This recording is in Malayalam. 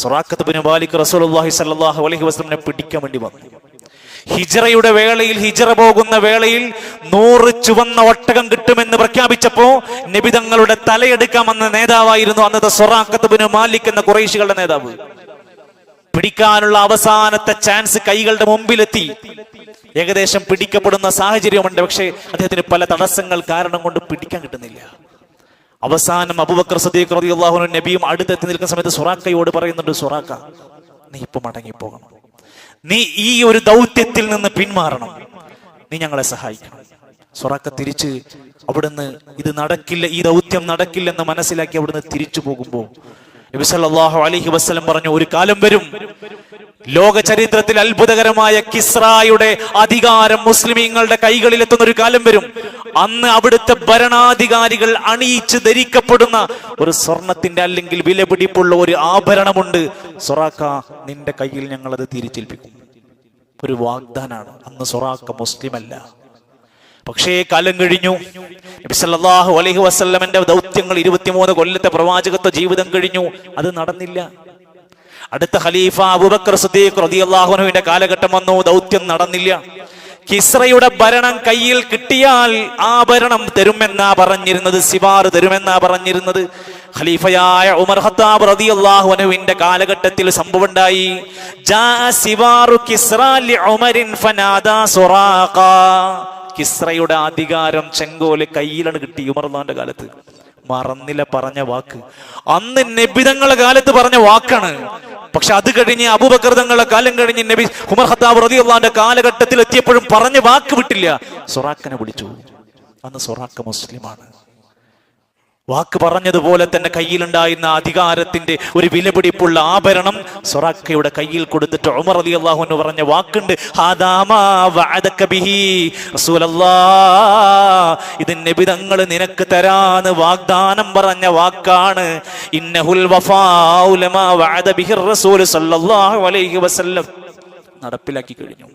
സുറാഖത്ത് ബിൻ മാലിക് റസൂലുള്ളാഹി സ്വല്ലല്ലാഹു അലൈഹി വസല്ലമനെ പിടിക്കാൻ വേണ്ടി വന്നു. ഹിജറയുടെ വേളയിൽ ഹിജറ പോകുന്ന വേളയിൽ നൂറ് ചുവന്ന ഒട്ടകം കിട്ടുമെന്ന് പ്രഖ്യാപിച്ചപ്പോ നിബിതങ്ങളുടെ തലയെടുക്കാമെന്ന നേതാവായിരുന്നു അന്നത്തെ സൊറാഖത്ത് ബിൻ മാലിക് എന്ന കുറേശികളുടെ നേതാവ്. പിടിക്കാനുള്ള അവസാനത്തെ ചാൻസ് കൈകളുടെ മുമ്പിലെത്തി. ഏകദേശം പിടിക്കപ്പെടുന്ന സാഹചര്യമുണ്ട് പക്ഷേ അദ്ദേഹത്തിന് പല തടസ്സങ്ങൾ കാരണം കൊണ്ട് പിടിക്കാൻ കിട്ടുന്നില്ല. അവസാനം അബൂബക്കർ സദീഖ് റളിയല്ലാഹു അൻഹു നബിയും അടുത്തെത്തി നിൽക്കുന്ന സമയത്ത് സുറാക്കയോട് പറയുന്നുണ്ട് സുറാക്ക നീ ഇപ്പൊ മടങ്ങിപ്പോകണം നീ ഈ ഒരു ദൗത്യത്തിൽ നിന്ന് പിന്മാറണം. നീ ഞങ്ങളെ സഹായിക്കണം. സുറാക്ക തിരിച്ച് അവിടുന്ന് ഇത് നടക്കില്ല ഈ ദൗത്യം നടക്കില്ലെന്ന് മനസ്സിലാക്കി അവിടുന്ന് തിരിച്ചു പോകുമ്പോൾ നബി അലഹി വസ്ലം പറഞ്ഞു ഒരു കാലം വരും. ലോക ചരിത്രത്തിൽ അത്ഭുതകരമായ കിസ്രായുടെ അധികാരം മുസ്ലിമീങ്ങളുടെ കൈകളിലെത്തുന്ന ഒരു കാലം വരും. അന്ന് അവിടുത്തെ ഭരണാധികാരികൾ അണിയിച്ച് ധരിക്കപ്പെടുന്ന ഒരു സ്വർണത്തിന്റെ അല്ലെങ്കിൽ വിലപിടിപ്പുള്ള ഒരു ആഭരണമുണ്ട്. സൊറാക്ക നിന്റെ കയ്യിൽ ഞങ്ങൾ അത് തിരിച്ചേൽപ്പിക്കും. ഒരു വാഗ്ദാനാണ്. അന്ന് സൊറാക്ക മുസ്ലിം അല്ല പക്ഷേ കാലം കഴിഞ്ഞു. നബി അലഹി വസല്ലമന്റെ ദൗത്യങ്ങൾ ഇരുപത്തിമൂന്ന് കൊല്ലത്തെ പ്രവാചകത്വ ജീവിതം കഴിഞ്ഞു. അത് നടന്നില്ല. അടുത്ത ഖലീഫ അബൂബക്കർ സിദ്ദീഖ് അള്ളാഹുനുവിന്റെ കാലഘട്ടം വന്നു. ദൗത്യം നടന്നില്ല. കിസ്രയുടെ ഭരണം കയ്യിൽ കിട്ടിയാൽ ആ ഭരണം തരുമെന്നാ പറഞ്ഞിരുന്നത് സിവാർ തരുമെന്നാ പറഞ്ഞിരുന്നത്. ഖലീഫയായ ഉമർ ഹത്താബ് റളിയല്ലാഹു അൻഹുവിന്റെ കാലഘട്ടത്തിൽ സംഭവം ഉണ്ടായി. ജാ ഉമരിൻ ഫനാദാ കിസ്രയുടെ അധികാരം ചെങ്കോൽ കയ്യിലാണ് കിട്ടി ഉമർന്നാന്റെ കാലത്ത്. മറന്നില്ല പറഞ്ഞ വാക്ക്. അന്ന് നബിതങ്ങളുടെ കാലത്ത് പറഞ്ഞ വാക്കാണ്. പക്ഷെ അത് കഴിഞ്ഞ് അബൂബക്കർ തങ്ങളുടെ കാലം കഴിഞ്ഞ് നബി ഉമർ ഖത്താബ് അള്ളാന്റെ കാലഘട്ടത്തിൽ എത്തിയപ്പോഴും പറഞ്ഞ വാക്ക് വിട്ടില്ല. സൊറാക്കനെ വിളിച്ചു. അന്ന് സൊറാക്ക മുസ്ലിമാണ്. വാക്ക് പറഞ്ഞതുപോലെ തന്നെ കയ്യിലുണ്ടായിരുന്ന അധികാരത്തിന്റെ ഒരു വിലപിടിപ്പുള്ള ആഭരണം സൊറാക്കയുടെ കയ്യിൽ കൊടുത്തിട്ട് ഉമർ അലി അള്ളാഹു എന്ന് പറഞ്ഞ വാക്കുണ്ട്. ഇത് നബിതങ്ങൾ നിനക്ക് തരാന്ന് വാഗ്ദാനം പറഞ്ഞ വാക്കാണ്. ഇന്നഹുൽ നടപ്പിലാക്കി കഴിഞ്ഞു.